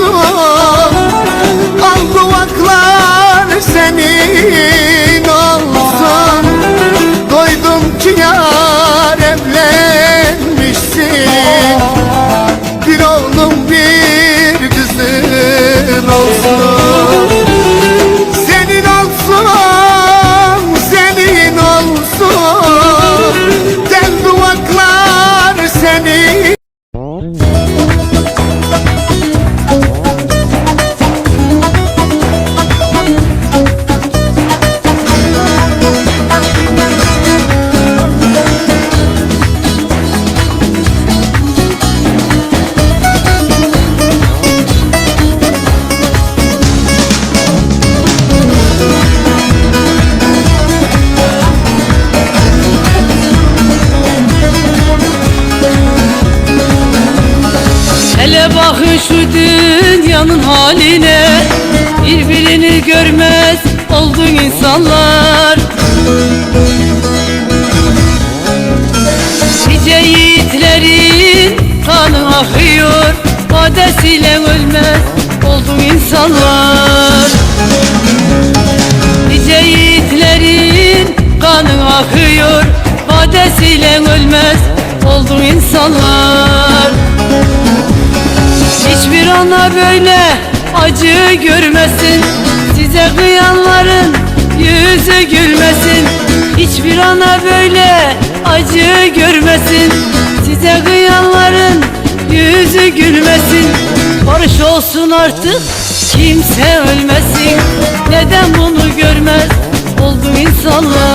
olsun. Al duvaklar senin olsun. Doydum ki yar evlenmişsin. Bir oğlum bir kızın olsun. Senin olsun, senin olsun. Tel senin Hele bakın şu dünyanın haline. Birbirini görmez oldu insanlar. Nice yiğitlerin kanı akıyor. Vadesiyle ölmez oldu insanlar. Nice yiğitlerin kanı akıyor. Vadesiyle ölmez oldu insanlar ana böyle acı görmesin. Size kıyanların yüzü gülmesin. Hiçbir ana böyle acı görmesin. Size kıyanların yüzü gülmesin. Barış olsun artık kimse ölmesin. Neden bunu görmez oldu insanlar